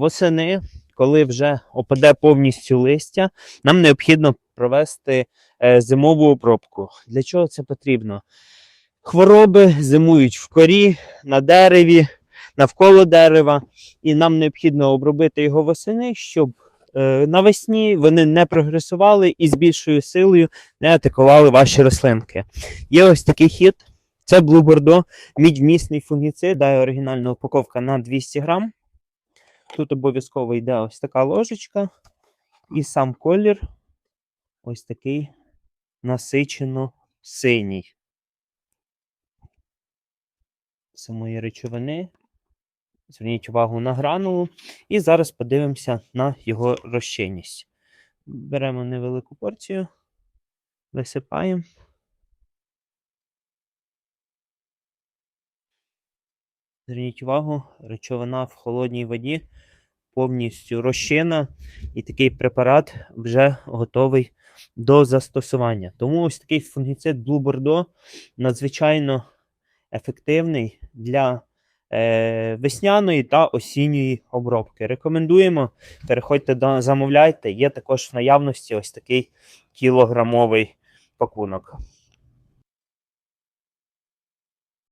восени, коли вже опаде повністю листя, нам необхідно провести е, зимову обробку. Для чого це потрібно? Хвороби зимують в корі, на дереві, навколо дерева, і нам необхідно обробити його восени, щоб е, навесні вони не прогресували і з більшою силою не атакували ваші рослинки. Є ось такий хід. Це Blue Bordeaux, мідьмісний фунгіцид, дає оригінальна упаковка на 200 грам. Тут обов'язково йде ось така ложечка. І сам колір ось такий насичено синій. Самої речовини. Зверніть увагу на гранулу. І зараз подивимося на його розчинність. Беремо невелику порцію, висипаємо. Зверніть увагу, речовина в холодній воді повністю розчина, і такий препарат вже готовий до застосування. Тому ось такий фунгіцид Blue Bordeaux надзвичайно ефективний для е, весняної та осінньої обробки. Рекомендуємо, переходьте до замовляйте. Є також в наявності ось такий кілограмовий пакунок.